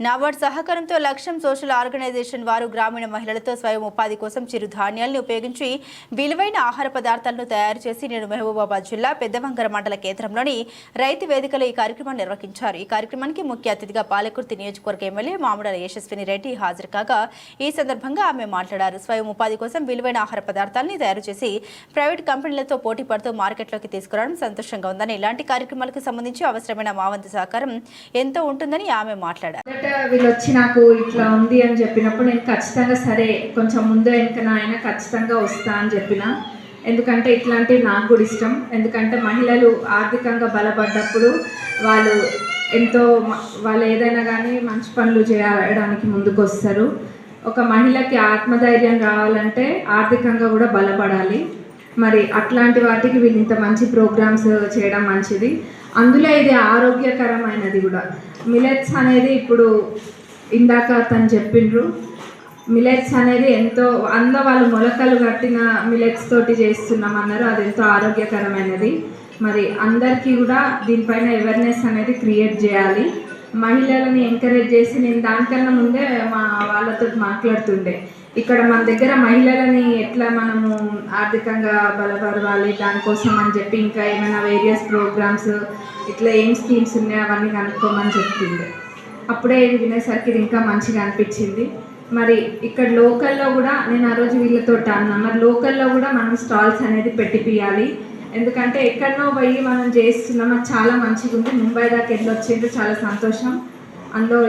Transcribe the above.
నాబార్డ్ సహకారంతో లక్ష్యం social organisation వారు గ్రామీణ మహిళలతో స్వయం ఉపాధి కోసం చిరు ధాన్యాలను ఉపయోగించి విలువైన ఆహార పదార్థాలను తయారు చేసి నేడు మహబూబాబాద్ జిల్లా పెద్దవంగర మండల కేంద్రంలోని రైతు వేదికలో ఈ కార్యక్రమాన్ని నిర్వహించారు. ఈ కార్యక్రమానికి ముఖ్య అతిథిగా పాలకుర్తి నియోజకవర్గ ఎమ్మెల్యే మామిడాల యశస్విని రెడ్డి హాజరు కాగా ఈ సందర్భంగా ఆమె మాట్లాడారు. స్వయం ఉపాధి కోసం విలువైన ఆహార పదార్థాలని తయారు చేసి ప్రైవేట్ కంపెనీలతో పోటీ పడుతూ మార్కెట్లోకి తీసుకురావడం సంతోషంగా ఉందని ఇలాంటి కార్యక్రమాలకు సంబంధించి అవసరమైన మా వంతు సహకారం ఎంతో ఉంటుందని ఆమె మాట్లాడారు. వీళ్ళు వచ్చి నాకు ఇట్లా ఉంది అని చెప్పినప్పుడు నేను ఖచ్చితంగా సరే కొంచెం ముందు వెనుకన అయినా ఖచ్చితంగా వస్తా అని చెప్పిన. ఎందుకంటే ఇట్లాంటివి నాకు కూడా ఇష్టం. ఎందుకంటే మహిళలు ఆర్థికంగా బలపడ్డప్పుడు వాళ్ళు ఎంతో వాళ్ళు ఏదైనా కానీ మంచి పనులు చేయడానికి ముందుకు వస్తారు ఒక మహిళకి ఆత్మధైర్యం రావాలంటే ఆర్థికంగా కూడా బలపడాలి. మరి అట్లాంటి వాటికి వీళ్ళు ఇంత మంచి ప్రోగ్రామ్స్ చేయడం మంచిది. అందులో ఇది ఆరోగ్యకరమైనది కూడా. మిలెట్స్ అనేది ఇప్పుడు ఇందాక తను చెప్పిండ్రు. మిలెట్స్ అనేది ఎంతో అందులో వాళ్ళు మొలకలు కట్టిన మిలెట్స్ తోటి చేస్తున్నాం అన్నారు అది ఎంతో ఆరోగ్యకరమైనది. మరి అందరికీ కూడా దీనిపైన అవేర్నెస్ అనేది క్రియేట్ చేయాలి. మహిళలని ఎంకరేజ్ చేసి నేను దానికన్నా ముందే మా వాళ్ళతో మాట్లాడుతుండే. ఇక్కడ మన దగ్గర మహిళలని ఎట్లా మనము ఆర్థికంగా బలపరవాలి దానికోసం అని చెప్పి ఇంకా ఏమైనా వేరియస్ ప్రోగ్రామ్స్ ఇట్లా ఏం స్కీమ్స్ ఉన్నాయో అవన్నీ కనుక్కోమని చెప్పింది అప్పుడే ఇది వినేసరికి ఇది ఇంకా మంచిగా అనిపించింది. మరి ఇక్కడ లోకల్లో కూడా నేను ఆ రోజు వీళ్ళతో అన్నా మరి లోకల్లో కూడా మనం స్టాల్స్ అనేది పెట్టిపియాలి. ఎందుకంటే ఎక్కడనో పోయి మనం చేస్తున్నాం అది చాలా మంచిగా ఉంది ముంబై దాకా ఎట్లా వచ్చిందో చాలా సంతోషం. అందులో